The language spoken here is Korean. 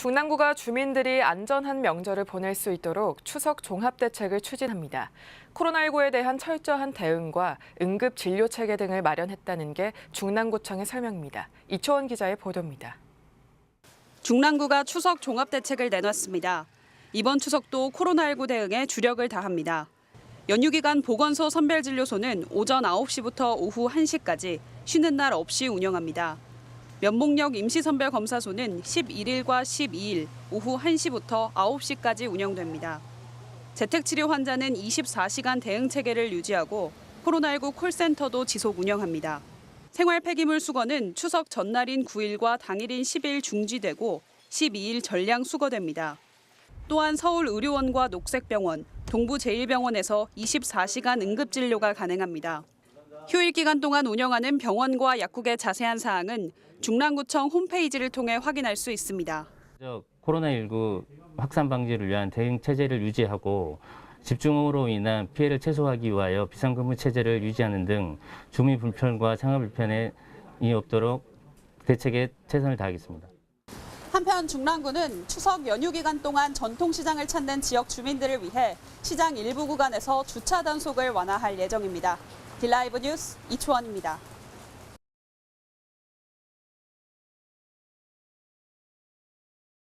중랑구가 주민들이 안전한 명절을 보낼 수 있도록 추석 종합 대책을 추진합니다. 코로나19에 대한 철저한 대응과 응급 진료 체계 등을 마련했다는 게 중랑구청의 설명입니다. 이초원 기자의 보도입니다. 중랑구가 추석 종합 대책을 내놨습니다. 이번 추석도 코로나19 대응에 주력을 다합니다. 연휴 기간 보건소 선별진료소는 오전 9시부터 오후 1시까지 쉬는 날 없이 운영합니다. 면목역 임시선별검사소는 11일과 12일 오후 1시부터 9시까지 운영됩니다. 재택치료 환자는 24시간 대응 체계를 유지하고 코로나19 콜센터도 지속 운영합니다. 생활 폐기물 수거는 추석 전날인 9일과 당일인 10일 중지되고 12일 전량 수거됩니다. 또한 서울의료원과 녹색병원, 동부제일병원에서 24시간 응급진료가 가능합니다. 휴일 기간 동안 운영하는 병원과 약국의 자세한 사항은 중랑구청 홈페이지를 통해 확인할 수 있습니다. 저 코로나19 확산 방지를 위한 대응 체제를 유지하고 집중호우로 인한 피해를 최소화하기 위하여 비상근무 체제를 유지하는 등 주민 불편과 상하 불편이 없도록 대책에 최선을 다하겠습니다. 한편 중랑구는 추석 연휴 기간 동안 전통시장을 찾는 지역 주민들을 위해 시장 일부 구간에서 주차 단속을 완화할 예정입니다. 딜라이브 뉴스 이초원입니다.